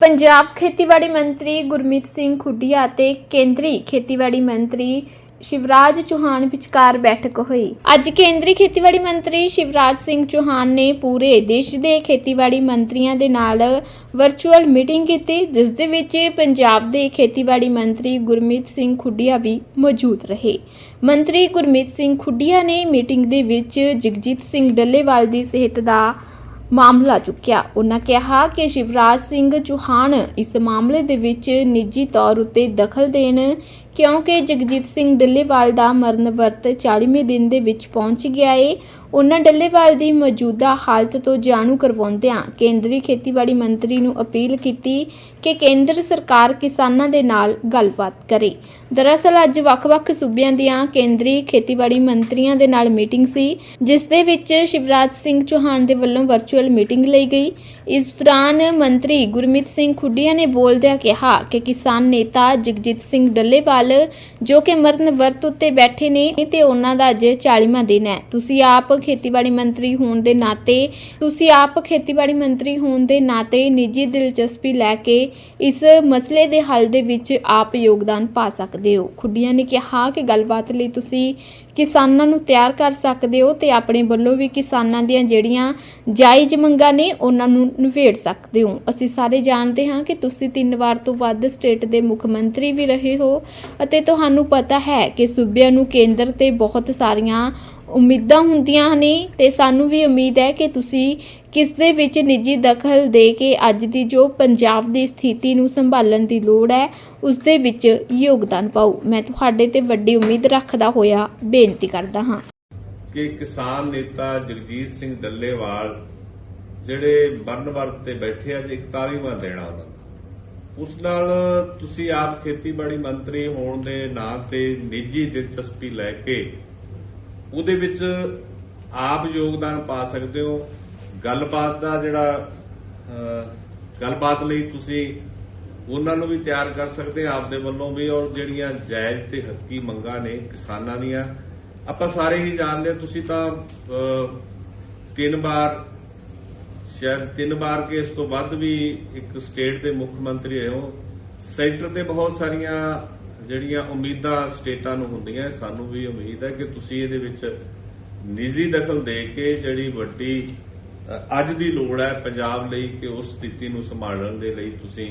ਪੰਜਾਬ ਖੇਤੀਬਾੜੀ ਮੰਤਰੀ ਗੁਰਮੀਤ ਸਿੰਘ ਖੁੱਡੀਆ ਅਤੇ ਕੇਂਦਰੀ ਖੇਤੀਬਾੜੀ ਮੰਤਰੀ ਸ਼ਿਵਰਾਜ ਚੌਹਾਨ ਵਿਚਕਾਰ ਬੈਠਕ ਹੋਈ। ਅੱਜ ਕੇਂਦਰੀ ਖੇਤੀਬਾੜੀ ਮੰਤਰੀ ਸ਼ਿਵਰਾਜ ਸਿੰਘ ਚੌਹਾਨ ਨੇ ਪੂਰੇ ਦੇਸ਼ ਦੇ ਖੇਤੀਬਾੜੀ ਮੰਤਰੀਆਂ ਦੇ ਨਾਲ ਵਰਚੁਅਲ ਮੀਟਿੰਗ ਕੀਤੀ, ਜਿਸ ਦੇ ਵਿੱਚ ਪੰਜਾਬ ਦੇ ਖੇਤੀਬਾੜੀ ਮੰਤਰੀ ਗੁਰਮੀਤ ਸਿੰਘ ਖੁੱਡੀਆ ਵੀ ਮੌਜੂਦ ਰਹੇ। ਮੰਤਰੀ ਗੁਰਮੀਤ ਸਿੰਘ ਖੁੱਡੀਆ ਨੇ ਮੀਟਿੰਗ ਦੇ ਵਿੱਚ ਜਗਜੀਤ ਸਿੰਘ ਡੱਲੇਵਾਲ ਦੀ ਸਿਹਤ ਦਾ ਮਾਮਲਾ ਚੁੱਕਿਆ। ਉਹਨਾਂ ਕਿਹਾ ਕਿ ਸ਼ਿਵਰਾਜ ਸਿੰਘ ਚੌਹਾਨ ਇਸ ਮਾਮਲੇ ਦੇ ਵਿੱਚ ਨਿੱਜੀ ਤੌਰ ਉੱਤੇ ਦਖਲ ਦੇਣ, ਕਿਉਂਕਿ ਜਗਜੀਤ ਸਿੰਘ ਡੱਲੇਵਾਲ ਦਾ ਮਰਨ ਵਰਤ 40ਵੇਂ ਦਿਨ ਦੇ ਵਿੱਚ ਪਹੁੰਚ ਗਿਆ ਏ। ਉਹਨਾਂ ਡੱਲੇਵਾਲ ਦੀ ਮੌਜੂਦਾ ਹਾਲਤ ਤੋਂ ਜਾਣੂ ਕਰਵਾਉਂਦਿਆਂ ਕੇਂਦਰੀ ਖੇਤੀਬਾੜੀ ਮੰਤਰੀ ਨੂੰ ਅਪੀਲ ਕੀਤੀ ਕਿ ਕੇਂਦਰ ਸਰਕਾਰ ਕਿਸਾਨਾਂ ਦੇ ਨਾਲ ਗੱਲਬਾਤ ਕਰੇ। ਦਰਅਸਲ, ਅੱਜ ਵੱਖ-ਵੱਖ ਸੂਬਿਆਂ ਦੀਆਂ ਕੇਂਦਰੀ ਖੇਤੀਬਾੜੀ ਮੰਤਰੀਆਂ ਦੇ ਨਾਲ ਮੀਟਿੰਗ ਸੀ, ਜਿਸ ਦੇ ਵਿੱਚ ਸ਼ਿਵਰਾਜ ਸਿੰਘ ਚੌਹਾਨ ਦੇ ਵੱਲੋਂ ਵਰਚੁਅਲ ਮੀਟਿੰਗ ਲਈ ਗਈ। ਇਸ ਦੌਰਾਨ ਮੰਤਰੀ ਗੁਰਮੀਤ ਸਿੰਘ ਖੁੱਡੀਆਂ ਨੇ ਬੋਲਦਿਆਂ ਕਿਹਾ ਕਿ ਕਿਸਾਨ ਨੇਤਾ ਜਗਜੀਤ ਸਿੰਘ ਡੱਲੇਵਾਲ, ਜੋ ਕਿ ਮਰਨ ਵਰਤ ਉੱਤੇ ਬੈਠੇ ਨੇ, ਤੇ ਉਹਨਾਂ ਦਾ ਅੱਜ 40ਵਾਂ ਦਿਨ ਹੈ। ਤੁਸੀਂ ਆਪ ਖੇਤੀਬਾੜੀ ਮੰਤਰੀ ਹੋਣ ਦੇ ਨਾਤੇ, ਤੁਸੀਂ ਆਪ ਖੇਤੀਬਾੜੀ ਮੰਤਰੀ ਹੋਣ ਦੇ ਨਾਤੇ ਨਿੱਜੀ ਦਿਲਚਸਪੀ ਲੈ ਕੇ ਇਸ ਮਸਲੇ ਦੇ ਹੱਲ ਦੇ ਵਿੱਚ ਆਪ ਯੋਗਦਾਨ ਪਾ ਸਕਦੇ ਹੋ। ਖੁੱਡੀਆਂ ਨੇ ਕਿਹਾ ਕਿ ਗੱਲਬਾਤ ਲਈ ਤੁਸੀਂ ਕਿਸਾਨਾਂ ਨੂੰ ਤਿਆਰ ਕਰ ਸਕਦੇ ਹੋ ਤੇ ਆਪਣੇ ਵੱਲੋਂ ਵੀ ਕਿਸਾਨਾਂ ਦੀਆਂ ਜਿਹੜੀਆਂ ਜਾਇਜ਼ ਮੰਗਾਂ ਨੇ ਉਹਨਾਂ ਨੂੰ ਨਿਵੇੜ ਸਕਦੇ ਹੋ। ਅਸੀਂ ਸਾਰੇ ਜਾਣਦੇ ਹਾਂ ਕਿ ਤੁਸੀਂ ਤਿੰਨ ਵਾਰ ਤੋਂ ਵੱਧ ਸਟੇਟ ਦੇ ਮੁੱਖ ਮੰਤਰੀ ਵੀ ਰਹੇ ਹੋ ਅਤੇ ਤੁਹਾਨੂੰ ਪਤਾ ਹੈ ਕਿ ਸੂਬਿਆਂ ਨੂੰ ਕੇਂਦਰ ਤੇ ਬਹੁਤ ਸਾਰੀਆਂ ਉਮੀਦਾਂ ਹੁੰਦੀਆਂ ਨੇ ਤੇ ਸਾਨੂੰ ਵੀ ਉਮੀਦ ਹੈ ਕਿ ਤੁਸੀਂ ਕਿਸ ਦੇ ਵਿੱਚ ਨਿੱਜੀ ਦਖਲ ਦੇ ਕੇ ਅੱਜ ਦੀ ਜੋ ਪੰਜਾਬ ਦੀ ਸਥਿਤੀ ਨੂੰ ਸੰਭਾਲਣ ਦੀ ਲੋੜ ਹੈ ਉਸ ਦੇ ਵਿੱਚ ਯੋਗਦਾਨ ਪਾਓ। ਮੈਂ ਤੁਹਾਡੇ ਤੇ ਵੱਡੀ ਉਮੀਦ ਰੱਖਦਾ ਹੋਇਆ ਬੇਨਤੀ ਕਰਦਾ ਹਾਂ। ਕਿ ਕਿਸਾਨ ਨੇਤਾ ਜਗਜੀਤ ਸਿੰਘ ਡੱਲੇਵਾਲ, ਜਿਹੜੇ ਮਰਨ ਵਰਤ ਤੇ ਬੈਠੇ ਆ, ਜੀ 41ਵਾਂ ਦੇਣਾ ਉਹਨਾਂ ਦਾ ਉਸ ਨਾਲ ਤੁਸੀਂ ਆਪ ਖੇਤੀਬਾੜੀ ਮੰਤਰੀ ਹੋਣ ਦੇ ਨਾਂ ਤੇ ਨਿੱਜੀ ਦਿਲਚਸਪੀ ਲੈ ਕੇ ਉਹਦੇ ਵਿੱਚ ਆਪ ਯੋਗਦਾਨ ਪਾ ਸਕਦੇ ਹੋ। ਗੱਲਬਾਤ ਦਾ ਜਿਹੜਾ ਗੱਲਬਾਤ ਲਈ ਤੁਸੀਂ ਉਹਨਾਂ ਨੂੰ ਵੀ ਤਿਆਰ ਕਰ ਸਕਦੇ ਆ ਆਪਦੇ ਵੱਲੋਂ ਵੀ, ਔਰ ਜਿਹੜੀਆਂ ਜਾਇਜ਼ ਤੇ ਹੱਕੀ ਮੰਗਾਂ ਨੇ ਕਿਸਾਨਾਂ ਦੀਆਂ, ਆਪਾਂ ਸਾਰੇ ਹੀ ਜਾਣਦੇ ਤੁਸੀਂ ਤਾਂ ਤਿੰਨ ਵਾਰ, ਸ਼ਾਇਦ ਤਿੰਨ ਵਾਰ ਕੇ ਇਸ ਤੋਂ ਵੱਧ ਵੀ ਇੱਕ ਸਟੇਟ ਦੇ ਮੁੱਖ ਮੰਤਰੀ ਰਹੇ ਹੋ, ਸੈਂਟਰ ਤੇ ਬਹੁਤ ਸਾਰੀਆਂ ਜਿਹੜੀਆਂ ਉਮੀਦਾਂ ਸਟੇਟਾਂ ਨੂੰ ਹੁੰਦੀਆਂ, ਸਾਨੂੰ ਵੀ ਉਮੀਦ ਹੈ ਕਿ ਤੁਸੀਂ ਇਹਦੇ ਵਿੱਚ ਨਿੱਜੀ ਦਖਲ ਦੇ ਕੇ ਜਿਹੜੀ ਵੱਡੀ ਅੱਜ ਦੀ ਲੋੜ ਹੈ ਪੰਜਾਬ ਲਈ ਕਿ ਉਸ ਸਥਿਤੀ ਨੂੰ ਸੰਭਾਲਣ ਦੇ ਲਈ ਤੁਸੀਂ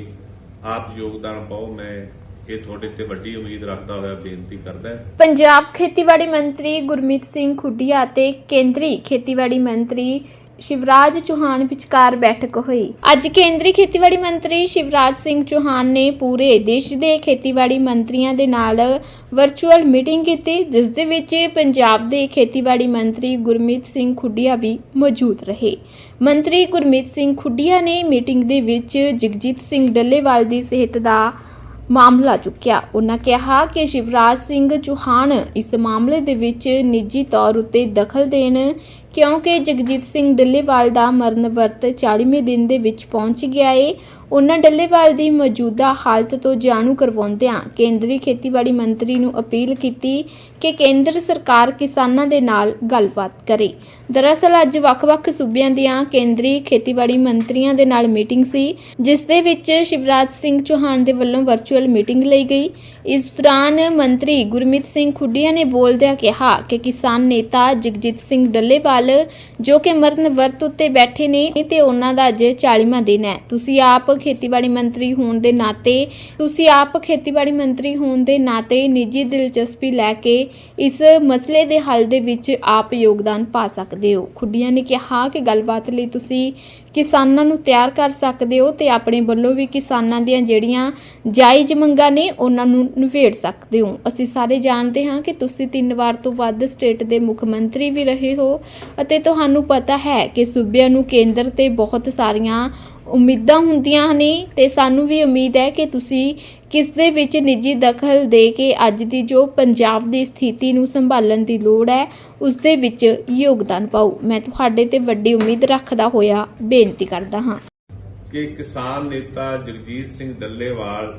ਆਪ ਯੋਗਦਾਨ ਪਾਓ। ਮੈਂ ਇਹ ਤੁਹਾਡੇ ਤੇ ਵੱਡੀ ਉਮੀਦ ਰੱਖਦਾ ਹੋਇਆ ਬੇਨਤੀ ਕਰਦਾ ਹਾਂ। ਪੰਜਾਬ ਖੇਤੀਬਾੜੀ ਮੰਤਰੀ ਗੁਰਮੀਤ ਸਿੰਘ ਖੁੱਡੀਆ ਅਤੇ ਕੇਂਦਰੀ ਖੇਤੀਬਾੜੀ ਮੰਤਰੀ ਸ਼ਿਵਰਾਜ ਚੌਹਾਨ ਵਿਚਕਾਰ ਬੈਠਕ ਹੋਈ। ਅੱਜ ਕੇਂਦਰੀ ਖੇਤੀਬਾੜੀ ਮੰਤਰੀ ਸ਼ਿਵਰਾਜ ਸਿੰਘ ਚੌਹਾਨ ਨੇ ਪੂਰੇ ਦੇਸ਼ ਦੇ ਖੇਤੀਬਾੜੀ ਮੰਤਰੀਆਂ ਦੇ ਨਾਲ ਵਰਚੁਅਲ ਮੀਟਿੰਗ ਕੀਤੀ, ਜਿਸ ਦੇ ਵਿੱਚ ਪੰਜਾਬ ਦੇ ਖੇਤੀਬਾੜੀ ਮੰਤਰੀ ਗੁਰਮੀਤ ਸਿੰਘ ਖੁੱਡੀਆ ਵੀ ਮੌਜੂਦ ਰਹੇ। ਮੰਤਰੀ ਗੁਰਮੀਤ ਸਿੰਘ ਖੁੱਡੀਆ ਨੇ ਮੀਟਿੰਗ ਦੇ ਵਿੱਚ ਜਗਜੀਤ ਸਿੰਘ ਡੱਲੇਵਾਲ ਦੀ ਸਿਹਤ ਦਾ ਮਾਮਲਾ ਚੁੱਕਿਆ। ਉਹਨਾਂ ਕਿਹਾ ਕਿ ਸ਼ਿਵਰਾਜ ਸਿੰਘ ਚੌਹਾਨ ਇਸ ਮਾਮਲੇ ਦੇ ਵਿੱਚ ਨਿੱਜੀ ਤੌਰ ਉੱਤੇ ਦਖਲ ਦੇਣ ਕਿਉਂਕਿ ਜਗਜੀਤ ਸਿੰਘ ਡੱਲੇਵਾਲ ਦਾ ਮਰਨ ਵਰਤ 40ਵੇਂ ਦਿਨ ਦੇ ਵਿੱਚ ਪਹੁੰਚ ਗਿਆ ਏ। ਉਹਨਾਂ ਡੱਲੇਵਾਲ ਦੀ ਮੌਜੂਦਾ ਹਾਲਤ ਤੋਂ ਜਾਣੂ ਕਰਵਾਉਂਦਿਆਂ ਕੇਂਦਰੀ ਖੇਤੀਬਾੜੀ ਮੰਤਰੀ ਨੂੰ ਅਪੀਲ ਕੀਤੀ ਕਿ ਕੇਂਦਰ ਸਰਕਾਰ ਕਿਸਾਨਾਂ ਦੇ ਨਾਲ ਗੱਲਬਾਤ ਕਰੇ। ਦਰਅਸਲ ਅੱਜ ਵੱਖ-ਵੱਖ ਸੂਬਿਆਂ ਦੀਆਂ ਕੇਂਦਰੀ ਖੇਤੀਬਾੜੀ ਮੰਤਰੀਆਂ ਦੇ ਨਾਲ ਮੀਟਿੰਗ ਸੀ, ਜਿਸ ਦੇ ਵਿੱਚ ਸ਼ਿਵਰਾਜ ਸਿੰਘ ਚੌਹਾਨ ਦੇ ਵੱਲੋਂ ਵਰਚੁਅਲ ਮੀਟਿੰਗ ਲਈ ਗਈ। ਇਸ ਦੌਰਾਨ ਮੰਤਰੀ ਗੁਰਮੀਤ ਸਿੰਘ ਖੁੱਡੀਆਂ ਨੇ ਬੋਲਦਿਆਂ ਕਿਹਾ ਕਿ ਕਿਸਾਨ ਨੇਤਾ ਜਗਜੀਤ ਸਿੰਘ ਡੱਲੇਵਾਲ ਜੋ ਕਿ ਮਰਨ ਵਰਤ ਉੱਤੇ ਬੈਠੇ ਨੇ ਤੇ ਉਹਨਾਂ ਦਾ ਅੱਜ 40ਵਾਂ ਦਿਨ ਹੈ। ਤੁਸੀਂ ਆਪ ਖੇਤੀਬਾੜੀ ਮੰਤਰੀ ਹੋਣ ਦੇ ਨਾਤੇ, ਤੁਸੀਂ ਆਪ ਖੇਤੀਬਾੜੀ ਮੰਤਰੀ ਹੋਣ ਦੇ ਨਾਤੇ ਨਿੱਜੀ ਦਿਲਚਸਪੀ ਲੈ ਕੇ ਇਸ ਮਸਲੇ ਦੇ ਹੱਲ ਦੇ ਵਿੱਚ ਆਪ ਯੋਗਦਾਨ ਪਾ ਸਕਦੇ ਹੋ। ਖੁੱਡੀਆਂ ਨੇ ਕਿਹਾ ਕਿ ਗੱਲਬਾਤ ਲਈ ਤੁਸੀਂ ਕਿਸਾਨਾਂ ਨੂੰ ਤਿਆਰ ਕਰ ਸਕਦੇ ਹੋ ਤੇ ਆਪਣੇ ਵੱਲੋਂ ਵੀ ਕਿਸਾਨਾਂ ਦੀਆਂ ਜਿਹੜੀਆਂ ਜਾਇਜ਼ ਮੰਗਾਂ ਨੇ ਉਹਨਾਂ ਨੂੰ ਨਿਵੇੜ ਸਕਦੇ ਹੋ। ਅਸੀਂ ਸਾਰੇ ਜਾਣਦੇ ਹਾਂ ਕਿ ਤੁਸੀਂ ਤਿੰਨ ਵਾਰ ਤੋਂ ਵੱਧ ਸਟੇਟ ਦੇ ਮੁੱਖ ਮੰਤਰੀ ਵੀ ਰਹੇ ਹੋ ਅਤੇ ਤੁਹਾਨੂੰ ਪਤਾ ਹੈ ਕਿ ਸੂਬਿਆਂ ਨੂੰ ਕੇਂਦਰ ਤੇ ਬਹੁਤ ਸਾਰੀਆਂ ਉਮੀਦਾਂ ਹੁੰਦੀਆਂ ਨੇ ਤੇ ਸਾਨੂੰ ਵੀ ਉਮੀਦ ਹੈ ਕਿ ਤੁਸੀਂ ਕਿਸ ਦੇ ਵਿੱਚ ਨਿੱਜੀ ਦਖਲ ਦੇ ਕੇ ਅੱਜ ਦੀ ਜੋ ਪੰਜਾਬ ਦੀ ਸਥਿਤੀ ਨੂੰ ਸੰਭਾਲਣ ਦੀ ਲੋੜ ਹੈ ਉਸ ਦੇ ਵਿੱਚ ਯੋਗਦਾਨ ਪਾਓ। ਮੈਂ ਤੁਹਾਡੇ ਤੇ ਵੱਡੀ ਉਮੀਦ ਰੱਖਦਾ ਹੋਇਆ ਬੇਨਤੀ ਕਰਦਾ ਹਾਂ। ਕਿ ਕਿਸਾਨ ਨੇਤਾ ਜਗਜੀਤ ਸਿੰਘ ਡੱਲੇਵਾਲ,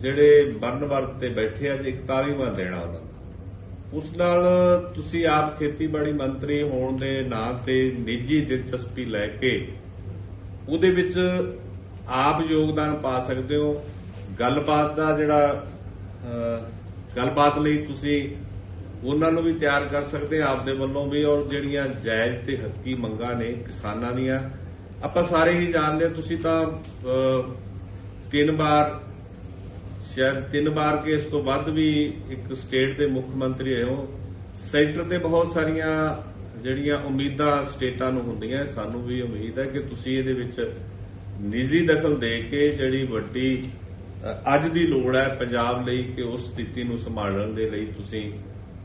ਜਿਹੜੇ ਮਰਨ ਵਰਤ ਤੇ ਬੈਠੇ ਆ, ਜੀ 41ਵਾਂ ਦੇਣਾ ਉਹਨਾਂ ਦਾ, ਉਸ ਨਾਲ ਤੁਸੀਂ ਆਪ ਖੇਤੀਬਾੜੀ ਮੰਤਰੀ ਹੋਣ ਦੇ ਨਾਂ ਤੇ ਨਿੱਜੀ ਦਿਲਚਸਪੀ ਲੈ ਕੇ ਉਹਦੇ ਵਿੱਚ ਆਪ ਯੋਗਦਾਨ ਪਾ ਸਕਦੇ ਹੋ। ਗੱਲਬਾਤ ਦਾ ਜਿਹੜਾ ਗੱਲਬਾਤ ਲਈ ਤੁਸੀਂ ਉਹਨਾਂ ਨੂੰ ਵੀ ਤਿਆਰ ਕਰ ਸਕਦੇ ਆ ਆਪਦੇ ਵੱਲੋਂ ਵੀ ਔਰ ਜਿਹੜੀਆਂ ਜਾਇਜ਼ ਤੇ ਹੱਕੀ ਮੰਗਾਂ ਨੇ ਕਿਸਾਨਾਂ ਦੀਆਂ ਆਪਾਂ ਸਾਰੇ ਹੀ ਜਾਣਦੇ ਹਾਂ, ਤੁਸੀਂ ਤਾਂ ਤਿੰਨ ਵਾਰ ਸ਼ਾਇਦ ਤਿੰਨ ਵਾਰ ਕੇ ਇਸ ਤੋਂ ਵੱਧ ਵੀ ਇੱਕ ਸਟੇਟ ਦੇ ਮੁੱਖ ਮੰਤਰੀ ਰਹੇ ਹੋ। ਸੈਕਟਰ ਤੇ ਬਹੁਤ ਸਾਰੀਆਂ ਜਿਹੜੀਆਂ ਉਮੀਦਾਂ ਸਟੇਟਾਂ ਨੂੰ ਹੁੰਦੀਆਂ ਸਾਨੂੰ ਵੀ ਉਮੀਦ ਹੈ ਕਿ ਤੁਸੀਂ ਇਹਦੇ ਵਿੱਚ ਨਿੱਜੀ ਦਖਲ ਦੇ ਕੇ ਜਿਹੜੀ ਵੱਡੀ ਅੱਜ ਦੀ ਲੋੜ ਹੈ ਪੰਜਾਬ ਲਈ ਕਿ ਉਸ ਸਥਿਤੀ ਨੂੰ ਸੰਭਾਲਣ ਦੇ ਲਈ ਤੁਸੀਂ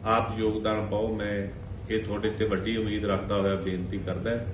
ਆਪ ਯੋਗਦਾਨ ਪਾਓ। ਮੈਂ ਇਹ ਤੁਹਾਡੇ ਤੇ ਵੱਡੀ ਉਮੀਦ ਰੱਖਦਾ ਹੋਇਆ ਬੇਨਤੀ ਕਰਦਾ